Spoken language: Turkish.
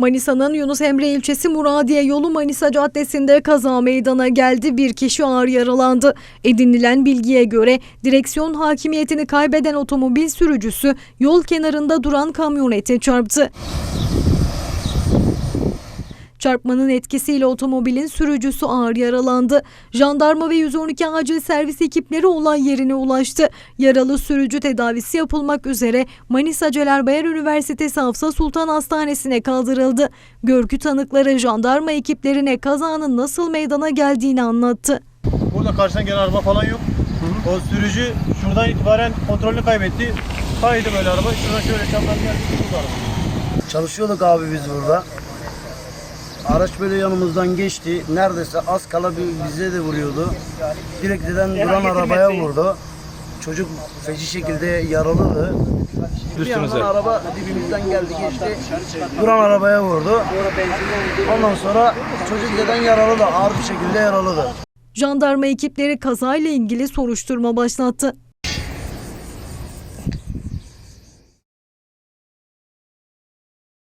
Manisa'nın Yunus Emre ilçesi Muradiye yolu Manisa Caddesi'nde kaza meydana geldi. Bir kişi ağır yaralandı. Edinilen bilgiye göre direksiyon hakimiyetini kaybeden otomobil sürücüsü yol kenarında duran kamyonete çarptı. Çarpmanın etkisiyle otomobilin sürücüsü ağır yaralandı. Jandarma ve 112 acil servis ekipleri olay yerine ulaştı. Yaralı sürücü tedavisi yapılmak üzere Manisa Celalbayar Üniversitesi Hafsa Sultan Hastanesi'ne kaldırıldı. Görgü tanıkları jandarma ekiplerine kazanın nasıl meydana geldiğini anlattı. Burada karşıdan gelen araba falan yok. O sürücü şuradan itibaren kontrolünü kaybetti. Kaydı böyle araba. Şuradan şöyle çapraz geldi. Çalışıyorduk abi biz burada. Araç böyle yanımızdan geçti. Neredeyse az kala bir bize de vuruyordu. Direktiden duran arabaya vurdu. Çocuk feci şekilde yaralıydı. Bir yandan araba dibimizden geldi geçti. Duran arabaya vurdu. Ondan sonra çocuk neden yaralı da ağır bir şekilde yaralıdı. Jandarma ekipleri kazayla ilgili soruşturma başlattı.